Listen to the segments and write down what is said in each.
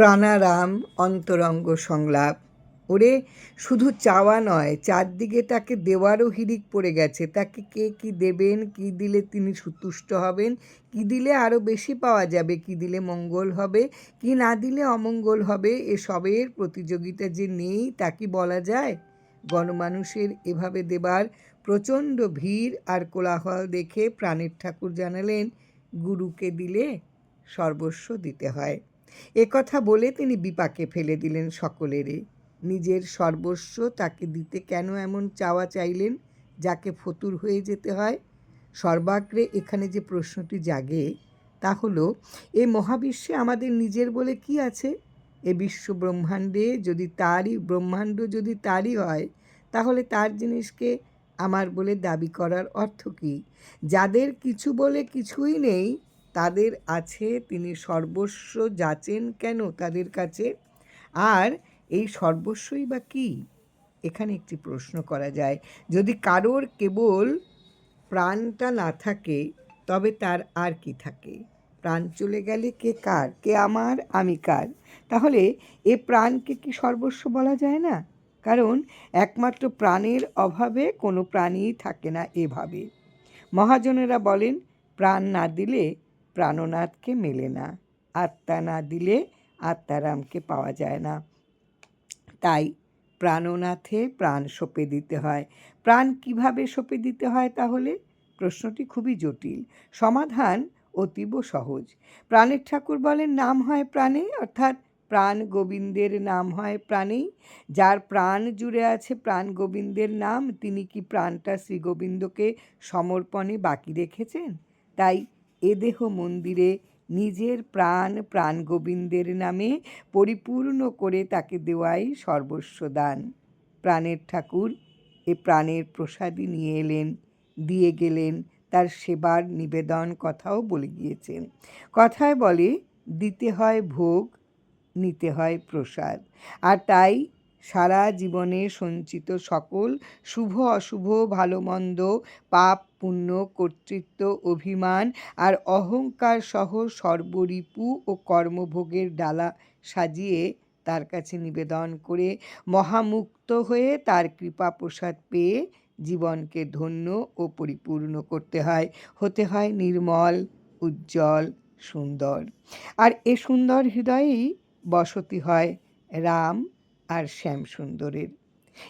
প্রাণারাম অন্তরঙ্গ সংলাপ। ওরে, শুধু চাওয়া নয়, চারদিকে তাকে দেওয়ারও হিড়িক পড়ে গেছে। তাকে কে কি দেবেন, কি দিলে তিনি সন্তুষ্ট হবেন, কি দিলে আরও বেশি পাওয়া যাবে, কি দিলে মঙ্গল হবে, কি না দিলে অমঙ্গল হবে এসবের প্রতিযোগিতা যে নেই, তা কি বলা যায়? গণমানুষের এভাবে দেবার প্রচণ্ড ভিড় আর কোলাহল দেখে প্রাণের ঠাকুর জানালেন, গুরুকে দিলে সর্বস্ব দিতে হয়। এ কথা বলে তিনি বিপাকে ফেলে দিলেন সকলেরই। নিজের সর্বস্ব তাকে দিতে কেন এমন চাওয়া চাইলেন? যাকে ফতুর হয়ে যেতে হয়? সর্বাগ্রে এখানে যে প্রশ্নটি জাগে, তা হলো, এ মহাবিশ্বে আমাদের নিজের বলে কি আছে? এ বিশ্ব ব্রহ্মাণ্ডে যদি তারই, ব্রহ্মাণ্ড যদি তারই হয়, তাহলে তার জিনিসকে আমার বলে দাবি করার অর্থ কী? যাদের কিছু বলে কিছুই নেই তাদের আছে, তিনি সর্বস্ব যাচেন কেন তাদের কাছে? আর এই সর্বস্বই বা কী? এখানে একটি প্রশ্ন করা যায়। যদি কারোর কেবল প্রাণটা না থাকে, তবে তার আর কি থাকে? প্রাণ চলে গেলে কে কার? কে আমার? আমি কার? তাহলে এ প্রাণকে কি সর্বস্ব বলা যায় না? কারণ একমাত্র প্রাণের অভাবে কোনো প্রাণীই থাকে না এভাবে। মহাজনেরা বলেন, প্রাণ না দিলে প্রাণনাথকে মেলে না। আত্মা না দিলে আত্মারামকে পাওয়া যায় না। তাই প্রাণনাথে প্রাণ সঁপে দিতে হয়। প্রাণ কীভাবে সঁপে দিতে হয় তাহলে? প্রশ্নটি খুবই জটিল। সমাধান অতীব সহজ। প্রাণের ঠাকুর বলেন, নাম হয় প্রাণে। অর্থাৎ প্রাণ গোবিন্দের নাম হয় প্রাণেই। যার প্রাণ জুড়ে আছে প্রাণ গোবিন্দের নাম, তিনি কি প্রাণটা শ্রী গোবিন্দকে সমর্পণে বাকি রেখেছেন? তাই এ দেহ মন্দিরে নিজের প্রাণ প্রাণ গোবিন্দের নামে পরিপূর্ণ করে তাকে দেওয়াই সর্বস্ব দান। প্রাণের ঠাকুর এ প্রাণের প্রসাদী নিয়ে এলেন, দিয়ে গেলেন, তার সেবার নিবেদন কথাও বলে গিয়েছেন। কথায় বলে, দিতে হয় ভোগ, নিতে হয় প্রসাদ। আর তাই সারা জীবনে সঞ্চিত সকল শুভ অশুভ ভালো মন্দ পাপ পুণ্য, কর্তৃত্ব, অভিমান আর অহংকার সহ সর্বরিপু ও কর্মভোগের ডালা সাজিয়ে তার কাছে নিবেদন করে মহামুক্ত হয়ে তার কৃপা প্রসাদ পেয়ে জীবনকে ধন্য ও পরিপূর্ণ করতে হয়। হতে হয় নির্মল, উজ্জ্বল, সুন্দর। আর এ সুন্দর হৃদয়েই বসতি হয় রাম আর শ্যাম সুন্দরের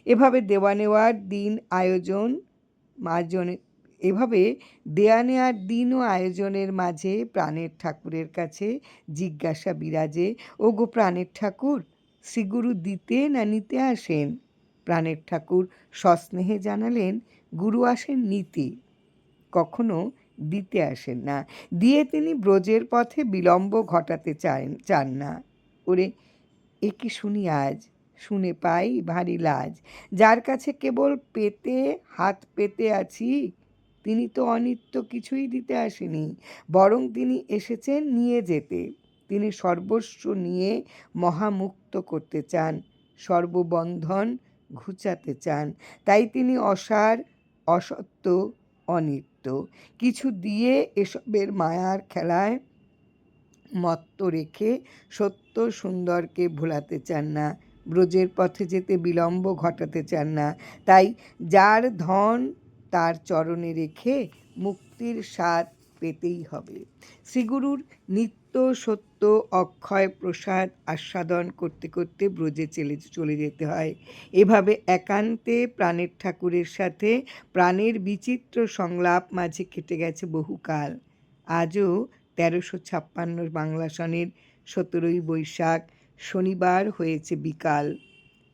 এভাবে দেওয়া নেওয়ার দিন আয়োজন মার্জনে এভাবে দেয়া নেওয়ার দিন ও আয়োজনের মাঝে প্রাণের ঠাকুরের কাছে জিজ্ঞাসা বিরাজে ও গো প্রাণের ঠাকুর, শ্রীগুরু দিতে না নিতে আসেন? প্রাণের ঠাকুর সস্নেহে জানালেন, গুরু আসেন নিতে। কখনো দিতে আসেন না। দিয়ে তিনি ব্রজের পথে বিলম্ব ঘটাতে চান চান না। ওরে, এ কি শুনি আজ? শুনে পাই ভারী লাজ। যার কাছে কেবল পেতে, হাত পেতে আছি, তিনি তো অনিত্য কিছুই দিতে আসেনি, বরং তিনি এসেছেন নিয়ে যেতে। তিনি সর্বস্ব নিয়ে মহামুক্ত করতে চান, সর্ববন্ধন ঘুচাতে চান। তাই তিনি অসার, অসত্য, অনিত্য, কিছু দিয়ে এসবের মায়ার খেলায় মত্ত রেখে সত্য সুন্দরকে ভোলাতে চান না। ব্রজের পথে যেতে বিলম্ব ঘটাতে চান না। তাই যার ধন তার চরণে রেখে মুক্তির স্বাদ পেতেই হবে। শ্রীগুরুর নিত্য সত্য অক্ষয় প্রসাদ আস্বাদন করতে করতে ব্রজে চলে চলে যেতে হয়। এভাবে একান্তে প্রাণের ঠাকুরের সাথে প্রাণের বিচিত্র সংলাপ মাঝে কেটে গেছে বহুকাল। আজও তেরোশো ছাপ্পান্ন বাংলা সনের সতেরোই বৈশাখ শনিবার হয়েছে বিকাল।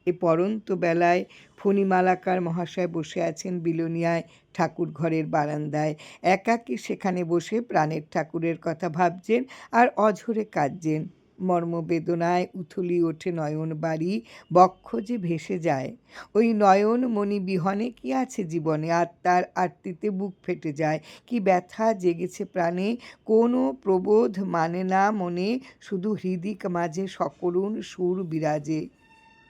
এ পরন্ত বেলায় ফণিমালাকার মহাশয় বসে আছেন বিলোনিয়ায় ঠাকুর ঘরের বারান্দায়। একাকী সেখানে বসে প্রাণের ঠাকুরের কথা ভাবছেন আর অঝরে কাঁদছেন। মর্মবেদনায় উথলি ওঠে নয়ন বাড়ি, বক্ষ যে ভেসে যায়। ওই নয়ন মণি বিহনে কি আছে জীবনে? আত্মার আরতিতে বুক ফেটে যায়। কি ব্যথা জেগেছে প্রাণে? কোনো প্রবোধ মানে না মনে, শুধু হৃদিক মাঝে সকরুণ সুর বিরাজে।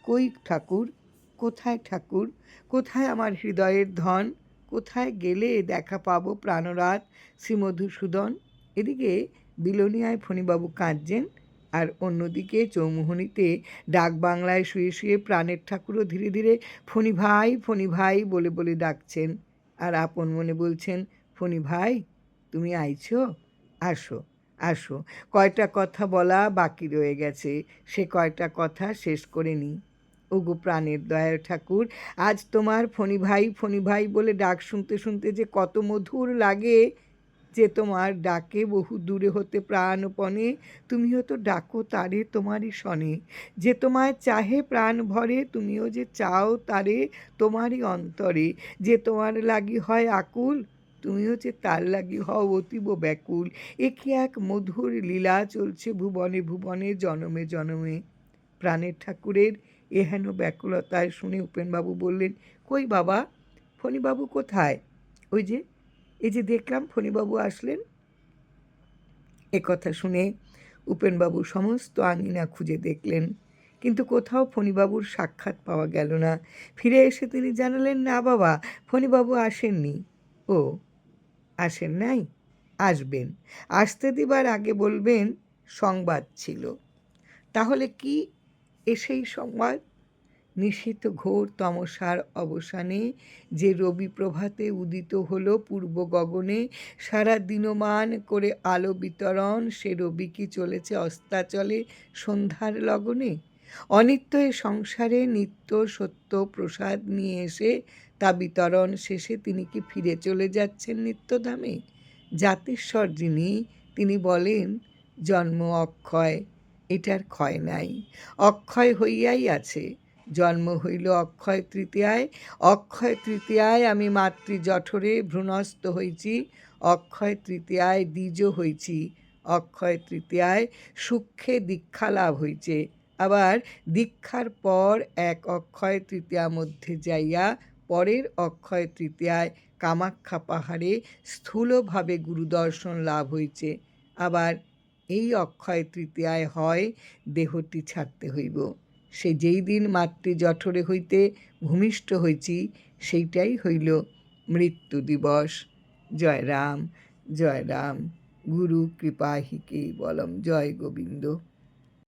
কই ঠাকুর? কোথায় ঠাকুর? কোথায় আমার হৃদয়ের ধন? কোথায় গেলে দেখা পাবো প্রাণরাত শ্রীমধুসূদন? এদিকে বিলোনিয়ায় ফণিবাবু কাঁদছেন। আর অন্যদিকে চৌমুহনিতে ডাক বাংলায় শুয়ে শুয়ে প্রাণের ঠাকুরও ধীরে ধীরে ফণি ভাই ফণি ভাই বলে বলে ডাকছেন। আর আপন মনে বলছেন, ফণি ভাই, তুমি আইছো? আসো আসো। কয়টা কথা বলা বাকি রয়ে গেছে। সে কয়টা কথা শেষ করে নিই ওগো প্রাণের দয়াল ঠাকুর, আজ তোমার ফণি ভাই ফণি ভাই বলে ডাক শুনতে শুনতে যে কত মধুর লাগে। যে তোমার ডাকে বহু দূরে হতে প্রাণপণে তুমিও তো ডাকো তারে তোমারই শনে যে তোমায় চাহে প্রাণ ভরে, তুমিও যে চাও তারে তোমারই অন্তরে। যে তোমার লাগি হয় আকুল, তুমিও যে তার লাগি হও অতীব ব্যাকুল। একে এক মধুর লীলা চলছে ভুবনে ভুবনে, জনমে জনমে। প্রাণের ঠাকুরের এহেন ব্যাকুলতায় শুনে উপেনবাবু বললেন, কই বাবা? ফণিবাবু কোথায়? ওই যে এই যে দেখলাম ফণিবাবু আসলেন। এ কথা শুনে উপেনবাবু সমস্ত আঙিনা খুঁজে দেখলেন, কিন্তু কোথাও ফণিবাবুর সাক্ষাৎ পাওয়া গেল না। ফিরে এসে তিনি জানালেন, না বাবা, ফণিবাবু আসেননি। ও, আসেন নাই? আসবেন। আসতে দিবার আগে বলবেন, সংবাদ ছিল। তাহলে কি এসেই সংবাদ? নিশীত ঘোর তমসার অবসানে যে রবি প্রভাতে উদিত হলো পূর্ব গগনে, সারা দিনমান করে আলো বিতরণ, সে রবি কি চলেছে অস্তাচলে সন্ধ্যার লগনে? অনিত্য এ সংসারে নিত্য সত্য প্রসাদ নিয়ে এসে তা বিতরণ শেষে তিনি কি ফিরে চলে যাচ্ছেন নিত্যধামে? জাতেশ্বর যিনি, তিনি বলেন, জন্ম অক্ষয়, এটার ক্ষয় নাই। অক্ষয় হইয়াই আছে। জন্ম হইল অক্ষয় তৃতীয়ায়। অক্ষয় তৃতীয়ায় আমি মাতৃ জঠরে ভ্রূণস্থ হইছি অক্ষয় তৃতীয়ায় দ্বিজ হইছি অক্ষয় তৃতীয়ায় সূক্ষ্মে দীক্ষা লাভ হইছে আবার দীক্ষার পর এক অক্ষয় তৃতীয়া মধ্যে যাইয়া পরের অক্ষয় তৃতীয়ায় কামাখ্যা পাহাড়ে স্থূলভাবে গুরুদর্শন লাভ হইছে আবার এই অক্ষয় তৃতীয়ায় হয় দেহটি ছাড়তে হইব। সে যেই দিন মাতৃ জঠরে হইতে ভূমিষ্ঠ হইছি সেইটাই হইল মৃত্যু দিবস। জয় রাম জয় রাম। গুরু কৃপা হিকে বলম, জয় গোবিন্দ।